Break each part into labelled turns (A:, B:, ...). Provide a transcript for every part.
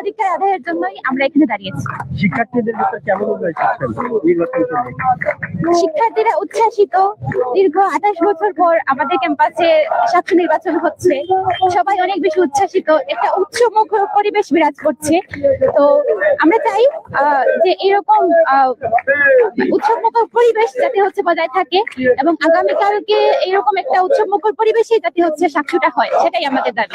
A: অধিকার আদায়ের জন্যই আমরা এখানে দাঁড়িয়েছি।
B: শিক্ষার্থীদের কেমন
A: শিক্ষার্থীরা উচ্ছ্বাসিত। দীর্ঘ আঠাশ বছর পর আমাদের ক্যাম্পাসে ছাত্র নির্বাচন হচ্ছে। সবাই অনেক বেশি উচ্ছ্বাসিত। একটা উৎসমুখর পরিবেশ বিরাজ করছে। তো আমরা চাই যে এরকম আহ, উৎসবমুখর পরিবেশ যাতে হচ্ছে বজায় থাকে এবং আগামীকালকে এরকম একটা উৎসবমুখর পরিবেশে যাতে হচ্ছে সাক্ষীটা হয় সেটাই আমাদের দাবি।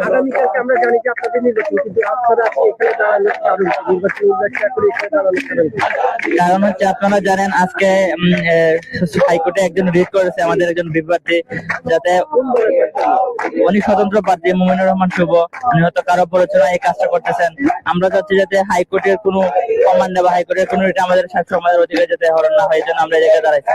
B: আগামীকালকে আমরা জানি যে আপনাদের নির্বাচন কারণ
C: হচ্ছে আপনারা জানেন, আজকে হাইকোর্টে একজন রিট করেছে আমাদের একজন বিপ্রার্থী যাতে উনি স্বতন্ত্র প্রার্থী, মুমিনুর রহমান শুভ। উনি হয়তো কারও প্ররোচনা এই কাজটা করতেছেন। আমরা চাচ্ছি যাতে হাইকোর্টের কোনো কমান্ড বা হাইকোর্টের কোনো রিট আমাদের স্বাস্থ্য আমাদের অধিকার যাতে হরণ না হয়, এই জন্য আমরা এই জায়গায় দাঁড়াইছি।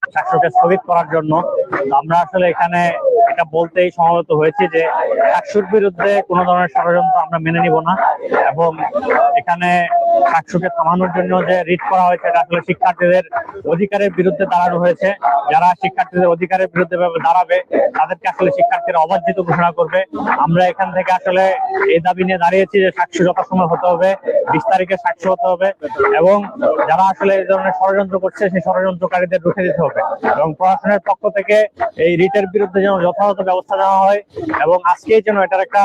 D: চাকরিকে স্থগিত করার জন্য। আমরা আসলে এখানে এটা বলতেই সমবেত হয়েছি যে চাকসুর বিরুদ্ধে কোনো ধরনের ষড়যন্ত্র আমরা মেনে নিব না এবং এখানে চাকসুকে থামানোর জন্য যে রিট করা হয়েছে, এটা আসলে শিক্ষার্থীদের অধিকারের বিরুদ্ধে দাঁড়ানো হয়েছে। যারা শিক্ষার্থীদের অধিকারের বিরুদ্ধে দাঁড়াবে, তাদেরকে আসলে শিক্ষার্থীরা অবাঞ্ছিত ঘোষণা করবে। আমরা এখান থেকে আসলে এই দাবি নিয়ে দাঁড়িয়েছি যে সাক্ষী যথাসময় হতে হবে, বিশ তারিখে সাক্ষী হতে হবে এবং যারা আসলে এই ধরনের ষড়যন্ত্র করছে, সেই ষড়যন্ত্রকারীদের রুখে দিতে হবে। এবং প্রশাসনের পক্ষ থেকে এই রিটের বিরুদ্ধে যেন যথাযথ ব্যবস্থা নেওয়া হয় এবং আজকেই যেন এটার একটা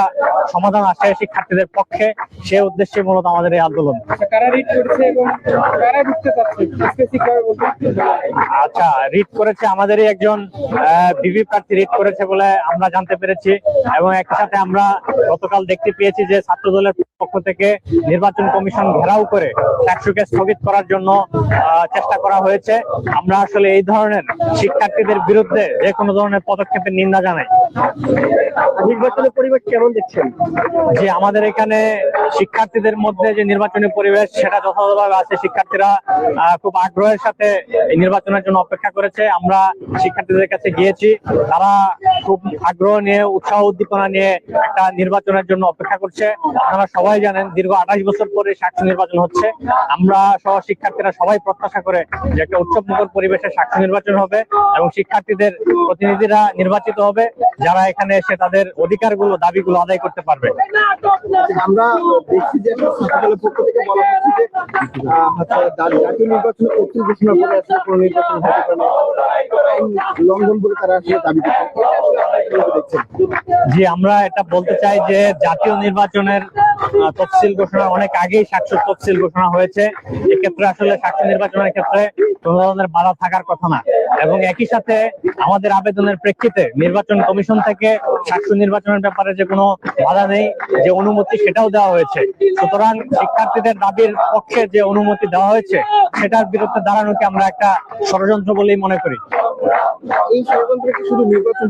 D: সমাধান আসে শিক্ষার্থীদের পক্ষে সে উদ্দেশ্যে মূলত আমাদের এই আন্দোলন।
B: বলতে
D: আচ্ছা রিট করেছে আমাদেরই একজন বিবি প্রার্থী রিট করেছে বলে আমরা জানতে পেরেছি এবং একই সাথে আমরা গতকাল দেখতে পেয়েছি যে ছাত্র দলের পক্ষ থেকে নির্বাচন কমিশন ঘেরাও করে চাকসুকে স্থগিত করার জন্য আহ, চেষ্টা করা হয়েছে। আমরা আসলে এই ধরনের শিক্ষার্থীদের বিরুদ্ধে যে কোনো ধরনের পদক্ষেপের নিন্দা জানাই।
B: নির্বাচনের পরিবেশ কেমন দেখছেন?
D: যে আমাদের এখানে শিক্ষার্থীদের মধ্যে যে নির্বাচনী পরিবেশ সেটা যথাযথভাবে আছে। শিক্ষার্থীরা খুব আগ্রহের সাথে এই নির্বাচনের জন্য অপেক্ষা করেছে। আমরা শিক্ষার্থীদের কাছে গিয়েছি। তারা খুব আগ্রহ নিয়ে উৎসাহ উদ্দীপনা নিয়ে একটা নির্বাচনের জন্য অপেক্ষা করছে। আপনারা সবাই জানেন দীর্ঘ আঠাশ বছর পরে সাক্ষ্য নির্বাচন হচ্ছে। আমরা সহ শিক্ষার্থীরা সবাই প্রত্যাশা করে যে একটা উৎসব মুখর পরিবেশে সাক্ষ্য নির্বাচন হবে এবং শিক্ষার্থীদের প্রতিনিধিরা নির্বাচিত হবে যারা এখানে এসে তাদের অধিকারগুলো দাবিগুলো আদায় করতে পারবে।
B: আমরা দেখছি যে পক্ষ থেকে বলা হচ্ছে যে আহ, হচ্ছে জা- জাতীয় নির্বাচন করতে ঘোষণা করে আসলে কোনো নির্বাচন হতে পারে লঙ্ঘন বলে তারা আসলে দাবি করছে।
D: জি আমরা এটা বলতে চাই যে জাতীয় নির্বাচনের তফসিল ঘোষণা অনেক আগেই সাক্ষর তফসিল ঘোষণা হয়েছে। এক্ষেত্রে আসলে সাক্ষর নির্বাচনের ক্ষেত্রে কোনো ধরনের বাধা থাকার কথা না। এবং একই সাথে আমাদের আবেদনের প্রেক্ষিতে নির্বাচন কমিশন থেকে সাক্ষ্য নির্বাচনের ব্যাপারে যে কোনো বাধা নেই যে অনুমতি সেটাও দেওয়া হয়েছে। সুতরাং শিক্ষার্থীদের দাবির পক্ষে যে অনুমতি দেওয়া হয়েছে সেটার বিরুদ্ধে দাঁড়ানোকে আমরা একটা ষড়যন্ত্র বলেই মনে করি।
B: এই ষড়যন্ত্র কি শুধু নির্বাচন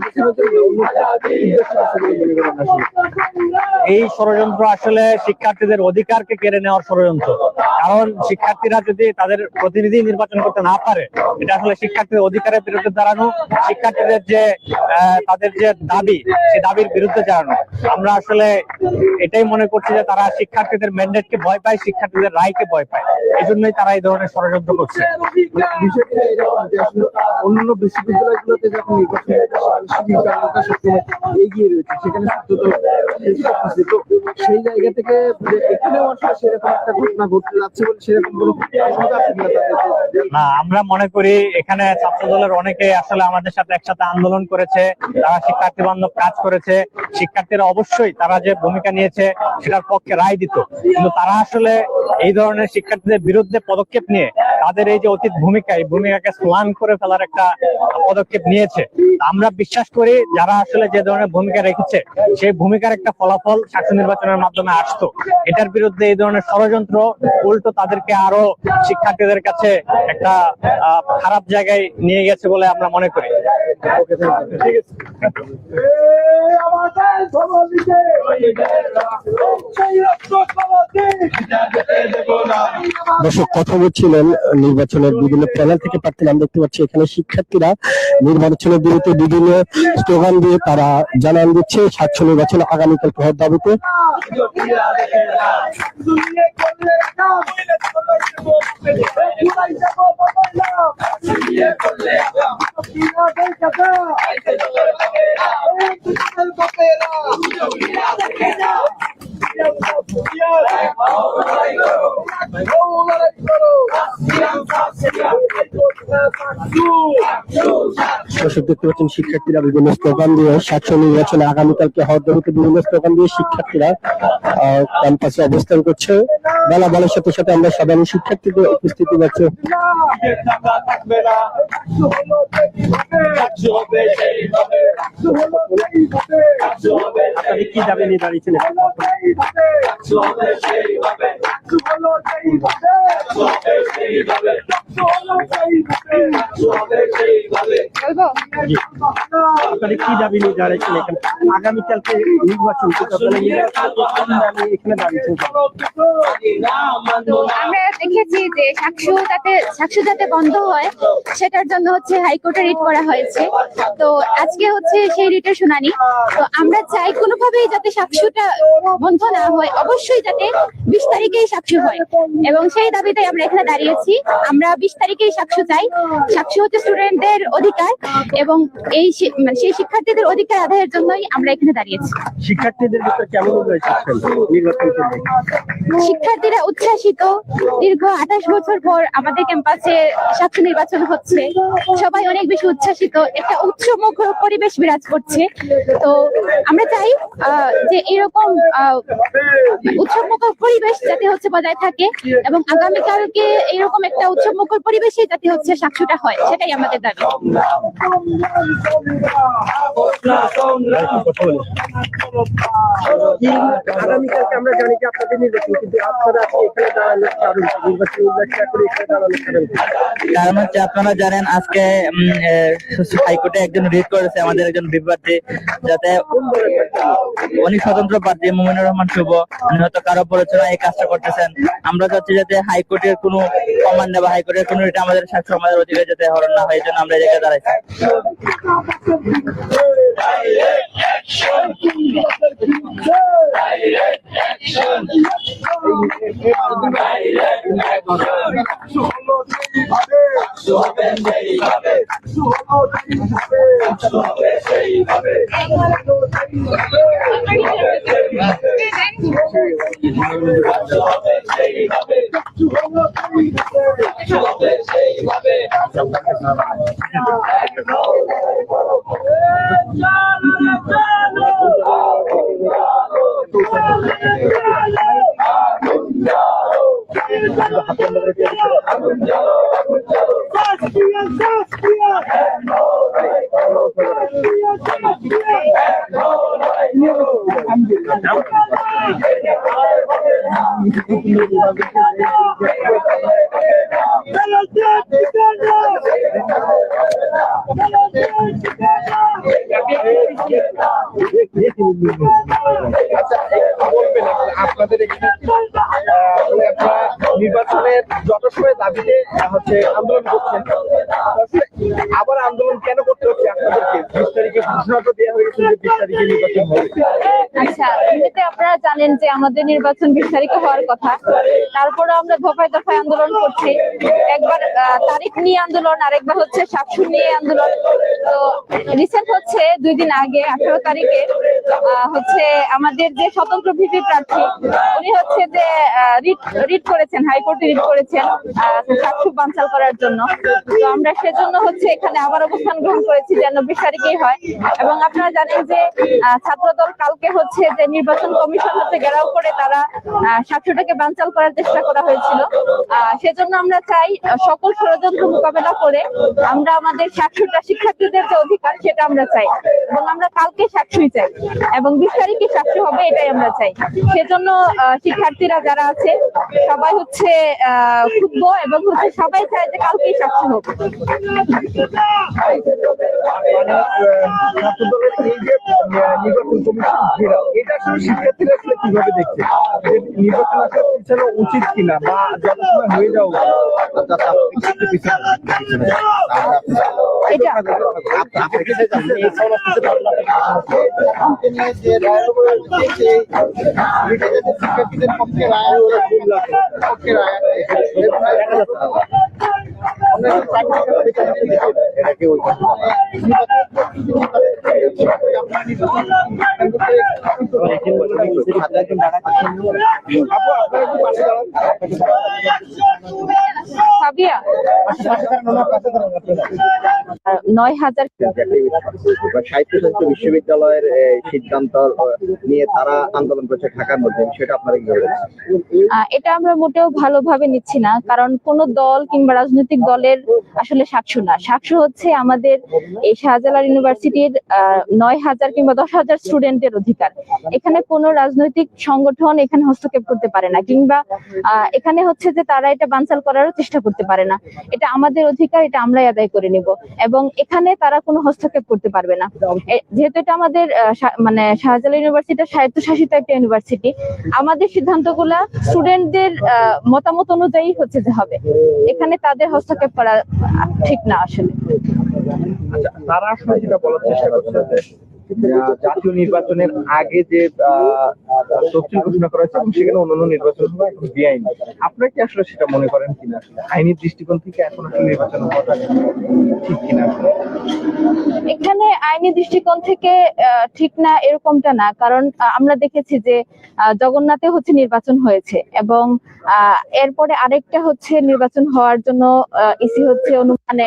D: এই ষড়যন্ত্র আসলে শিক্ষার্থীদের অধিকারকে কেড়ে নেওয়ার ষড়যন্ত্র। কারণ শিক্ষার্থীরা যদি তাদের প্রতিনিধি নির্বাচন করতে না পারে, এটা আসলে শিক্ষার্থীদের অধিকারের বিরুদ্ধে দাঁড়ানো, শিক্ষার্থীদের যে তাদের যে দাবি সেই দাবির বিরুদ্ধে দাঁড়ানো। আমরা আসলে এটাই মনে করছি যে তারা শিক্ষার্থীদের ম্যান্ডেটকে ভয় পায়, শিক্ষার্থীদের রায়কে ভয় পায়। এই জন্যই তারা এই ধরনের ষড়যন্ত্র করছে।
B: অন্যান্য বিশ্ববিদ্যালয়গুলোতে যখন এগিয়ে রয়েছে। সেখানে সেই জায়গা থেকে আসলে সেরকম একটা ঘটনা ঘটতে
D: না, আমরা মনে করি এখানে ছাত্র দলের অনেকে আসলে আমাদের সাথে একসাথে আন্দোলন করেছে, তারা শিক্ষার্থী বান্ধব কাজ করেছে, শিক্ষার্থীরা অবশ্যই তারা যে ভূমিকা নিয়েছে সেটার পক্ষে রায় দিত। কিন্তু তারা আসলে এই ধরনের শিক্ষার্থীদের বিরুদ্ধে পদক্ষেপ নিয়ে তাদের এই যে অতীত ভূমিকা, এই ভূমিকাকে স্লান করে ফেলার একটা পদক্ষেপ নিয়েছে। আমরা বিশ্বাস করি যারা আসলে যে ধরনের ভূমিকা রেখেছে, সেই ভূমিকার একটা ফলাফল শাসন নির্বাচনের মাধ্যমে আসতো। এটার বিরুদ্ধে এই ধরনের ষড়যন্ত্র, উল্টো তাদেরকে আরও শিক্ষার্থীদের কাছে একটা খারাপ জায়গায় নিয়ে গেছে বলে আমরা মনে করি।
E: দর্শক, কথা বলছিলেন, নির্বাচনের বিভিন্ন প্যানেল থেকে প্রার্থী নাম দেখতে পাচ্ছি। এখানে শিক্ষার্থীরা নির্বাচনের বিরুদ্ধে বিভিন্ন স্লোগান দিয়ে তারা জানান দিচ্ছে স্বাচ্ছ নির্বাচন আগামীকাল হওয়ার দাবিতে। পাচ্ছেন শিক্ষার্থীরা বিভিন্ন স্লোগান দিয়ে স্বাচ্ছ নির্বাচনে আগামীকালকে হওয়ার দাবিতে বিভিন্ন স্লোগান দিয়ে শিক্ষার্থীরা আহ, ক্যাম্পাসে অবস্থান করছে। বেলা বেলার সাথে সাথে আমরা সাধারণ শিক্ষার্থীদের উপস্থিতি কি দাবি নিয়ে দাঁড়িয়েছেন আপনাদের কি দাবি নিয়ে দাঁড়িয়েছেন এখানে? আগামীকালকে নির্বাচন এখানে দাঁড়িয়েছেন
A: আমরা দেখেছি যে সাকসু যাতে যাতে বন্ধ হয়, সেটার জন্য হচ্ছে হাইকোর্টে রিট করা হয়েছে। তো আজকে হচ্ছে সেই রিটের শুনানি। তো আমরা চাই কোনোভাবেই যাতে সাকসুটা বন্ধ না হয়, অবশ্যই যাতে বিশ তারিখেই সাকসু হয়। এবং সেই দাবিতে আমরা এখানে দাঁড়িয়েছি। আমরা বিশ তারিখেই সাকসু চাই। সাকসু হচ্ছে স্টুডেন্টদের অধিকার এবং এই মানে সেই শিক্ষার্থীদের অধিকার আদায়ের জন্যই আমরা এখানে দাঁড়িয়েছি।
E: শিক্ষার্থীদের ভিতরে কেমন?
A: শিক্ষার্থীরা উচ্ছ্বাসিত। দীর্ঘ আঠাশ বছর পর আমাদের ক্যাম্পাসে ছাত্র নির্বাচন হচ্ছে। সবাই অনেক বেশি উচ্ছ্বাসিত। একটা উৎসমুখর পরিবেশ বিরাজ করছে। তো আমরা চাই যে এরকম আহ, উৎসবমুখর পরিবেশ যাতে হচ্ছে বজায় থাকে এবং আগামীকালকে এরকম একটা উৎসবমুখর পরিবেশে যাতে হচ্ছে সাক্ষীটা হয় সেটাই আমাদের দাবি।
E: আগামীকালকে আমরা জানি যে আপনাদের নির্বাচন, কিন্তু আপনারা এখানে
C: আপনারা জানেন আজকে হাইকোর্টে একজন রিট করেছে আমাদের একজন বিপ্রার্থী যাতে উনি স্বতন্ত্র প্রার্থী, মুমিনুর রহমান শুভ, উনি হয়তো কারও প্ররোচনায় এই কাজটা করতেছেন। আমরা চাচ্ছি যাতে হাইকোর্টের কোনো কমান্ডে বা হাইকোর্টের কোনো এটা আমাদের স্বার্থ আমাদের অধিকার যাতে হরণ না হয়, এই জন্য আমরা এই জায়গায় দাঁড়াইছি।
B: আচ্ছা তারিখে ঘোষণা তো দেওয়া হয়েছে যে বিশ তারিখে নির্বাচন হবে।
F: আচ্ছা আপনারা জানেন যে আমাদের নির্বাচন বিশ তারিখে হওয়ার কথা। তারপরে আমরা দফায় দফায় আন্দোলন করছি। একবার তারিখ নিয়ে আন্দোলন, আরেকবার হচ্ছে নিয়ে আন্দোলন। তো রিসেন্ট হচ্ছে দুই দিন আগে, আঠারো তারিখে হচ্ছে আমাদের যে স্বতন্ত্র ভিপি প্রার্থী, উনি হচ্ছে যে রিট রিট করেছেন, হাইকোর্টে রিট করেছেন সাতশো বানচাল করার জন্য। তো আমরা সেজন্য হচ্ছে এখানে আবার অবস্থান গ্রহণ করেছি, যেন ছিয়ানব্বই তারিখেই হয়। এবং আপনারা জানেন যে ছাত্রদল কালকে হচ্ছে যে নির্বাচন কমিশন হচ্ছে ঘেরাও করে তারা সাতশোটাকে বানচাল করার চেষ্টা করা হয়েছিল। সেজন্য আমরা চাই সকল ষড়যন্ত্র মোকাবেলা করে আমরা আমাদের সাতশোটা শিক্ষার্থীদের যে অধিকার, সেটা আমরা চাই। এবং আমরা কালকে সাতশোই চাই। এবং বিশ তারিখে সাতশো হবে, এটাই আমরা চাই। সেজন্য শিক্ষার্থীরা যারা আছে, সবাই হচ্ছে ক্ষুব্ধ এবং হচ্ছে সবাই চায় যে কালকেই সাতশো হোক।
B: মানে নির্বাচন কমিশন ঘেরাও এটা আসলে শিক্ষার্থীরা আসলে কীভাবে দেখছে? নির্বাচন আসলে পিছানো উচিত কিনা বা যত সময় হয়ে যাও শিক্ষার্থীদের পক্ষে রায় পক্ষে রায়
F: নয় হাজার
G: সাহিত্য বিশ্ববিদ্যালয়ের সিদ্ধান্ত নিয়ে তারা আন্দোলন করছে ঢাকার মধ্যে সেটা আপনারা কি
F: এটা আমরা মোটেও ভালোভাবে নিচ্ছি না কারণ কোন দল কিংবা রাজনৈতিক দলের আসলে সাতশো না। সাতশো হচ্ছে আমাদের এই শাহজালাল ইউনিভার্সিটির আহ, নয় হাজার কিংবা দশ হাজার স্টুডেন্টের অধিকার। এখানে কোনো রাজনৈতিক সংগঠন এখানে হস্তক্ষেপ করতে পারে না, কিংবা এখানে হচ্ছে যে তারা এটা বানচাল করারও চেষ্টা করতে পারে না। এটা আমাদের অধিকার, এটা আমরাই আদায় করে নিব। এবং এখানে তারা কোনো হস্তক্ষেপ করতে পারবে না। যেহেতু এটা আমাদের মানে শাহজালাল ইউনিভার্সিটি স্বায়ত্তশাসিত একটা ইউনিভার্সিটি। আমাদের সিদ্ধান্তগুলা স্টুডেন্টদের মতামত অনুযায়ী হচ্ছে যে হবে। এখানে তাদের হস্তক্ষেপ করা ঠিক না আসলে।
B: আচ্ছা তারা আসলে যেটা বলার চেষ্টা করছে জাতীয় নির্বাচনের আগে যে তফসিল ঘোষণা করা হয়েছে, এবং সেখানে অন্যান্য নির্বাচন বেআইনি। আপনারা কি আসলে সেটা মনে করেন কিনা? আইনি দৃষ্টিকোণ থেকে এখন আসলে নির্বাচন হওয়াটা ঠিক কিনা? আসলে
F: আইনি দৃষ্টিকোণ থেকে ঠিক না এরকমটা না। কারণ আমরা দেখেছি যে জগন্নাথে হচ্ছে নির্বাচন হয়েছে এবং এরপরে আরেকটা হচ্ছে নির্বাচন হওয়ার জন্য ইসি হচ্ছে মানে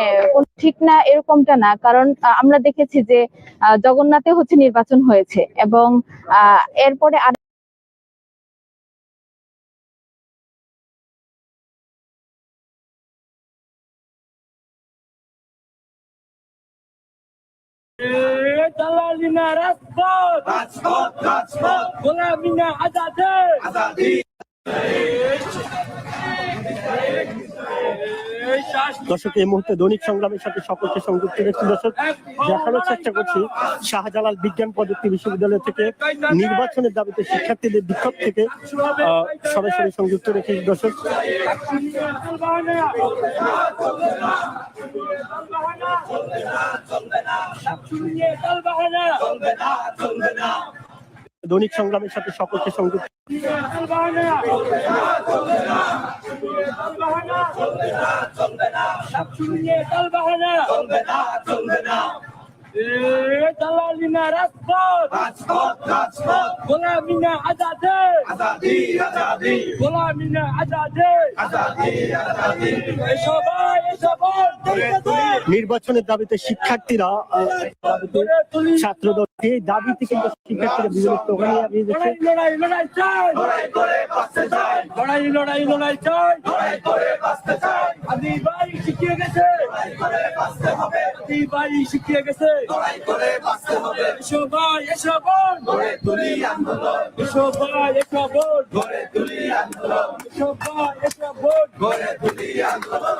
F: ঠিক না এরকমটা না। কারণ আমরা দেখেছি যে জগন্নাথে হচ্ছে নির্বাচন হয়েছে এবং এরপরে দালালিনা
H: রাজপথ। রাজপথ রাজপথ। গোলামিনা আজাদে। আজাদি
E: দর্শক, এই মুহূর্তে দৈনিক সংগ্রামের সাথে সকলকে সংযুক্ত রেখেছি দর্শক, দেখানোর চেষ্টা করছি, শাহজালাল বিজ্ঞান প্রযুক্তি বিশ্ববিদ্যালয় থেকে নির্বাচনের দাবিতে শিক্ষার্থীদের বিক্ষোভ থেকে সরাসরি সংযুক্ত রেখেছি দর্শক। দৈনিক সংগ্রামের সাথে সকলকে সংযুক্ত
H: দালালিনা রাজপথ। রাজপথ রাজপথ। গোলামিনা আজাদে। আজাদি আজাদি। গোলামিনা আজাদে। আজাদি আজাদি। সবাই সবাই
E: নির্বাচনের দাবিতে শিক্ষার্থীরা ছাত্রদল এই দাবিতে কিন্তু শিক্ষার্থীরা বিজলিপ্ত ওখানে আপনি দেখছেন
H: লড়াই লড়াই চাই। লড়াই করে বাঁচতে চাই। লড়াই লড়াই লড়াই চাই। লড়াই করে বাঁচতে চাই। আদি ভাই শিখিয়ে গেছে। লড়াই করে বাঁচতে হবে। আদি ভাই শিখিয়ে গেছে। লড়াই করে বাঁচতে হবে। এসো ভাই এসো বোন গড়ে তুলি আন্দোলন। এসো ভাই এসো বোন গড়ে তুলি আন্দোলন। এসো ভাই এসো বোন গড়ে তুলি আন্দোলন।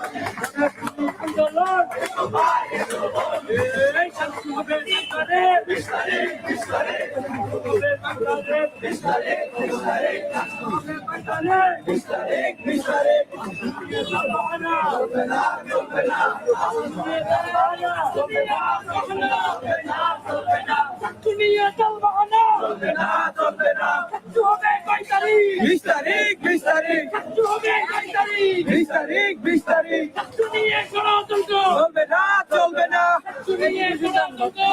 H: কয় তারিখ বিশ তারিখ। বিশ তারিখ বিশ তারিখ। বিশ তারিখ চলবে না চলবে না।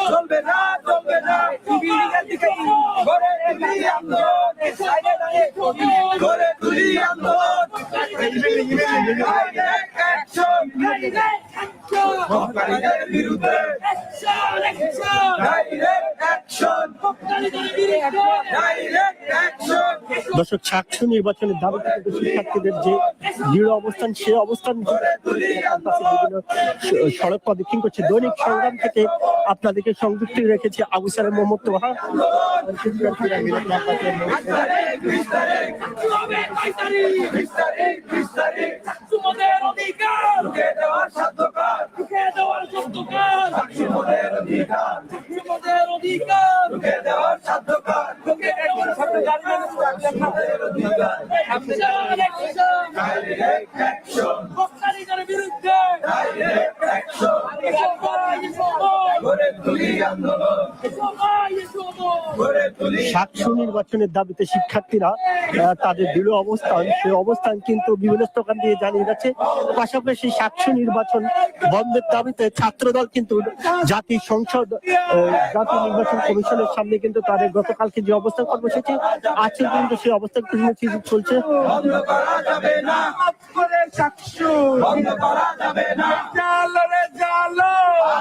H: চলবে না চলবে না। ঘরে তুলি আন্দোলন ঘরে তুলি আন্দোলন বিরুদ্ধে।
E: দর্শক সাতশো নির্বাচনের দাবিতে কিন্তু শিক্ষার্থীদের যে দৃঢ় অবস্থান সে অবস্থান সড়ক প্রদক্ষিণ করছে। দৈনিক সংগ্রাম থেকে আপনাদেরকে সংযুক্ত রেখেছে আবু সালেম মোহাম্মদ তোহা।
H: অধিকার তুলি
E: সাতশো নির্বাচনের দাবিতে শিক্ষার্থীরা তাদের দৃঢ় অবস্থান সেই অবস্থান কিন্তু বিভিন্ন স্লোগান দিয়ে জানিয়ে যাচ্ছে পাশাপাশি সাতশো নির্বাচন বন্ধের দাবিতে ছাত্রদল কিন্তু জাতীয় সংসদ জাতীয় নির্বাচন কমিশনের সামনে কিন্তু তাদের গতকালকে যে অবস্থান কর্মসূচি আছে কিন্তু সেই অবস্থান কর্মসূচি চলছে।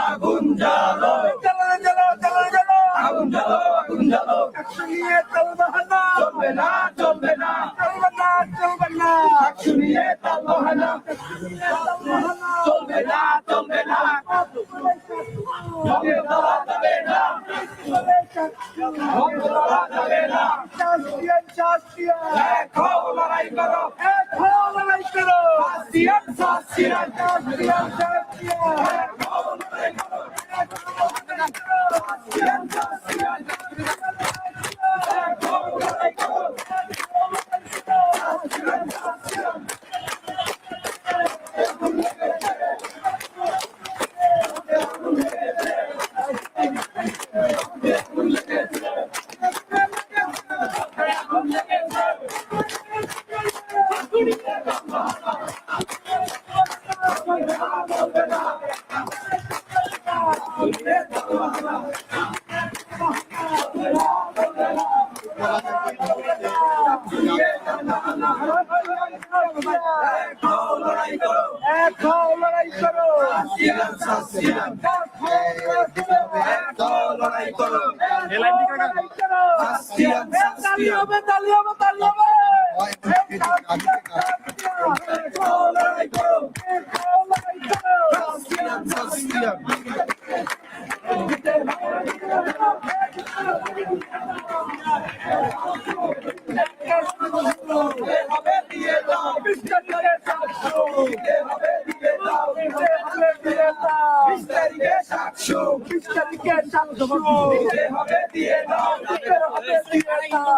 H: আগুন জালো জালো রে জালো। আগুন জালো আগুন জালো চাকসু নিয়ে চলবে না চলবে না চলবে না চলবে না চলবে না চাকসু নিয়ে চলবে না চলবে না চলবে না যাবে না বন্ধ করা যাবে না শাসিয়ান শাসিয়ান এক হও লড়াই করো এক হও লড়াই করো শাসিয়ান শাসিয়ান শাসিয়ান শাসিয়ান এক হও লড়াই করো এক হও হবে দিয়ে দাও হবে দিয়ে দাও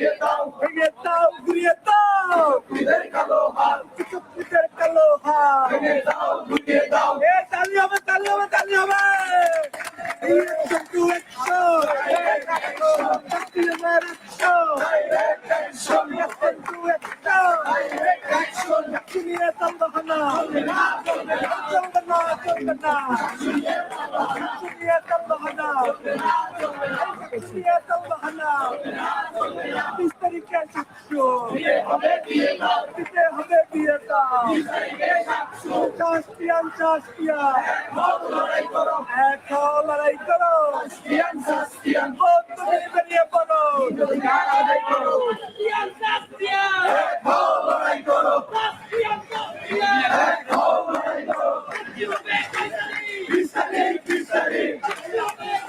H: ঘুরিয়ে দাও ভেঙে দাও ঘুরিয়ে দাও শক্তিদের কালো হাত শক্তিদের কালো হাত ভেঙে দাও ঘুরিয়ে দাও এ তালি হবে তালি হবে তালি হবে একশো টু একশো শক্তি আমার একশো একশো টু একশো শক্তি নিয়ে চলবে না চলবে না চলবে না চলবে না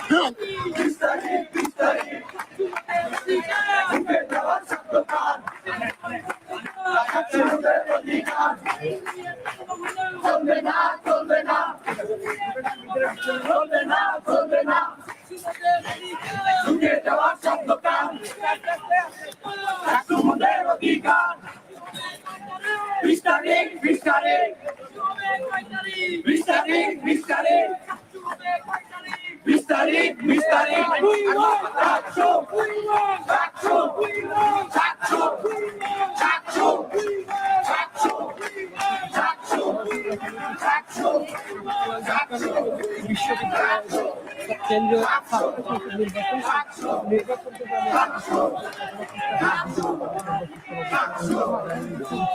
B: Help!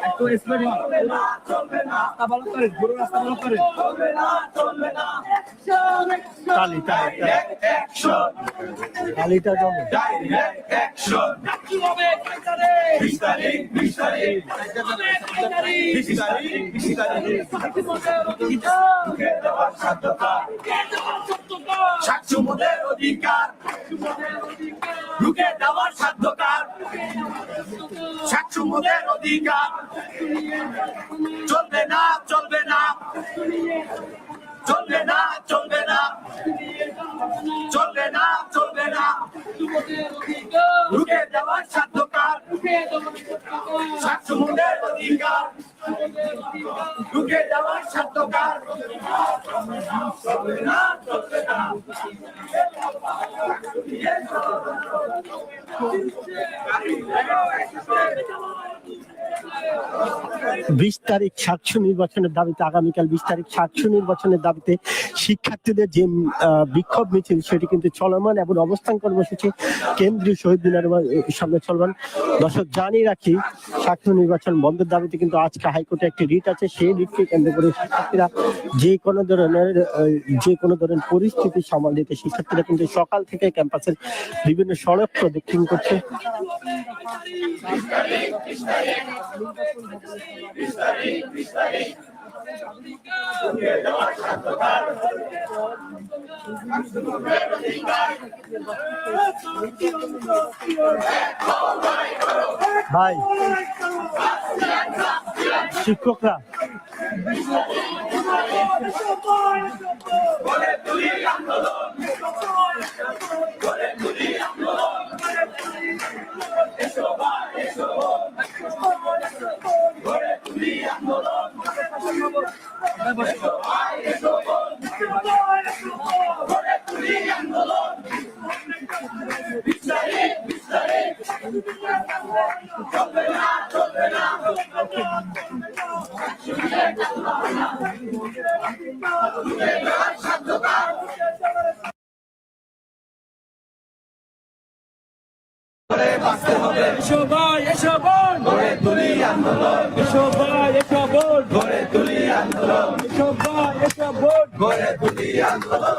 B: একটু স্পিড রাস্তা ভালো করে ঘুরো রাস্তা ভালো করে
E: তালি তালিটা জমে
H: সাক্ষমদের অধিকার রুখে দেওয়ার সাধ্যকার সাক্ষমদের অধিকার চলবে না চলবে না। চলবে না চলবে না। চলবে না চলবে না। রুখে দেওয়ার সাধ্যকার সাক্ষমদের অধিকার। রুখে দেওয়ার সাধ্যকার চলবে না চলবে না।
E: বিশ তারিখ সাতশো নির্বাচনের দাবিতে, আগামীকাল বিশ তারিখ সাতশো নির্বাচনের দাবিতে শিক্ষার্থীদের যে বিক্ষোভ মিছিল, সেটি কিন্তু চলমান এবং অবস্থান কর্মসূচি কেন্দ্রীয় শহীদ মিনার সামনে চলমান। দর্শক, জানিয়ে রাখি, সাতশো নির্বাচন বন্ধের দাবিতে কিন্তু আজকে হাইকোর্টে একটি রিট আছে। সেই রিটকে কেন্দ্র করে শিক্ষার্থীরা যে কোনো ধরনের যে কোনো ধরনের পরিস্থিতি সামাল দিতে শিক্ষার্থীরা কিন্তু সকাল থেকে ক্যাম্পাসের বিভিন্ন সড়ক প্রদক্ষিণ করছে। বিশ তারিখ
H: বিশ তারিখ ভাই শিক্ষকরা। বলে তুলি আন্দোলন বলে তুলি সবাই এসব তুলি আন্দোলন। সবাই একটা ভোট। গড়ে তুলি আন্দোলন। সবাই একটা ভোট। গড়ে তুলি আন্দোলন।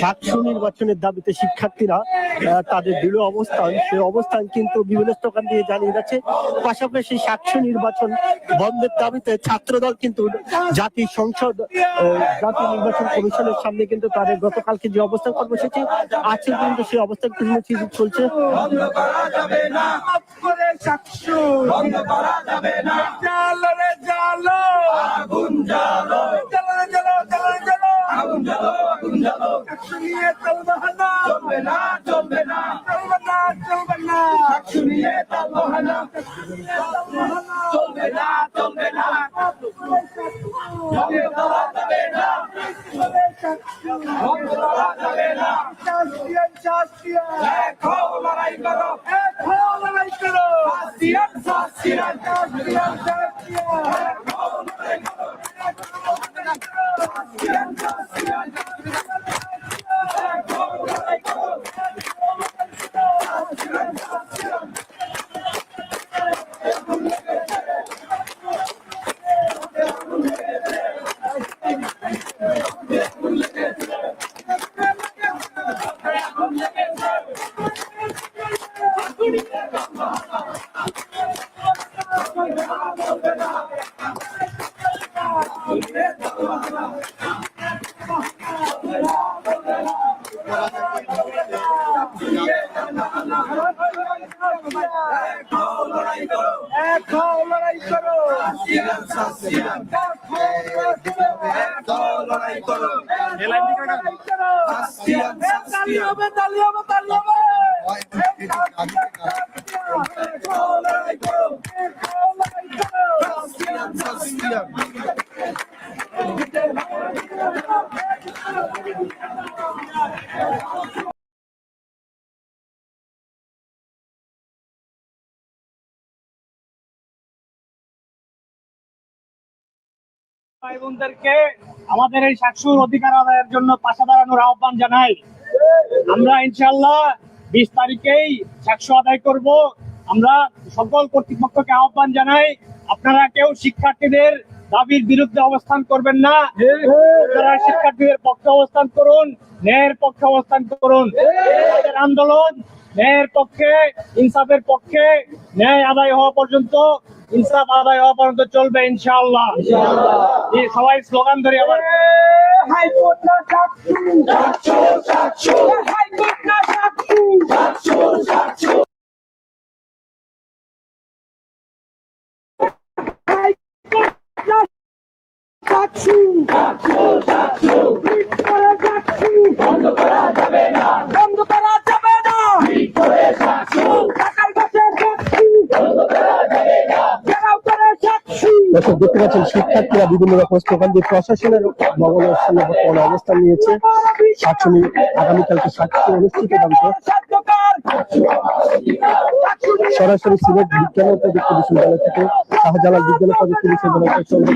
E: সাতশো নির্বাচনের দাবিতে শিক্ষার্থীরা তাদের দৃঢ় অবস্থান সে অবস্থান কিন্তু বিভিন্ন স্থান দিয়ে জানিয়ে যাচ্ছে। পাশাপাশি সাতশো নির্বাচন বন্ধের দাবিতে ছাত্রদল কিন্তু জাতীয় সংসদ জাতীয় নির্বাচন কমিশনের সামনে কিন্তু তাদের গতকালকে যে অবস্থান কর্মসূচি আছে কিন্তু সেই অবস্থান কর্মসূচি চলছে।
H: জালো আগুন জালো আগুন জালো চাকসু নিয়ে চলবে না চলবে না চলবে না। চলবে না চলবে না। চাকসু নিয়ে চলবে না চলবে না চলবে না। বন্ধ করা যাবে না। বন্ধ করা যাবে না। শাস্তিয়ান শাস্তিয়ান এক হও লড়াই করো। এক হও লড়াই করো। শাস্তিয়ান শাস্তিয়ান শাস্তিয়ান শাস্তিয়ান এক হও লড়াই করো। এক হও লড়াই করো। শাস্তিয়ান শাস্তিয়ান এক
D: ভাই বোনদেরকে আমাদের এই শাকসুর অধিকার আদায়ের জন্য পাশে দাঁড়ানোর আহ্বান জানাই। আমরা ইনশাল্লাহ বিশ তারিখেই শাকসু আদায় করব। আমরা সকল কর্তৃপক্ষকে আহ্বান জানাই, আপনারা কেউ শিক্ষার্থীদের দাবির বিরুদ্ধে অবস্থান করবেন না। আপনারা শিক্ষার্থীদের পক্ষে অবস্থান করুন ন্যায়ের পক্ষে অবস্থান করুন। আন্দোলন ন্যায়ের পক্ষে ইনসাফের পক্ষে ন্যায় আদায় হওয়া পর্যন্ত ইনসাফ আদায় হওয়া পর্যন্ত চলবে ইনশাআল্লাহ। এই সবাই স্লোগান ধরে আবার।
H: হাইকোর্ট না হাইকোর্ট না চাকসু চাকসু বন্ধ করা যাবে না। বন্ধ করা যাবে না। করে চাকসু টাকার কাছে চাকসু বন্ধ করা যাবে না। ঘেরাও করে চাকসু
E: দর্শক দেখতে পাচ্ছেন শিক্ষার্থীরা বিভিন্ন রকম স্লোগান দিয়ে প্রশাসনের ভবনের সামনে বর্তমানে অবস্থান নিয়েছে। সাতশো আগামীকালকে সাতশো অনুষ্ঠিত সরাসরি সিলেট বিজ্ঞানের ও প্রযুক্তি বিশ্ববিদ্যালয় থেকে শাহজালাল বিজ্ঞান প্রযুক্তি বিশ্ববিদ্যালয় থেকে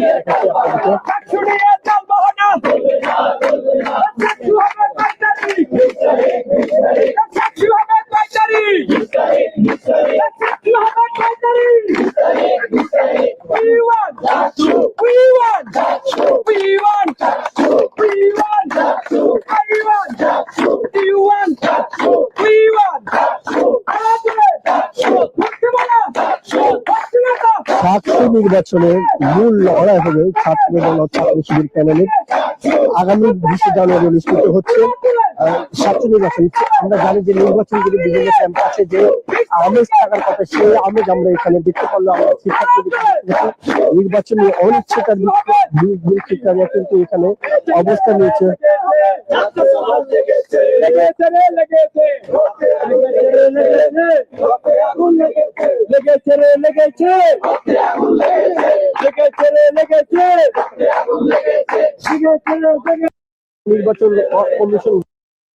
E: নির্বাচনের মূল লড়াই হবে ছাত্র দল ছাত্র শিবির প্যানেলের আগামী বিশে জানুয়ারি অনুষ্ঠিত হচ্ছে। সাতশো নির্বাচন। আমরা জানি যে নির্বাচনগুলি বিভিন্ন ক্যাম্পাসে যে আমেজ থাকার কথা, সেই আমেজ আমরা এখানে দেখতে পারলাম নির্বাচনী অনিচ্ছাকার শিক্ষার্থীরা কিন্তু এখানে অবস্থান নিয়েছে। নির্বাচন কমিশন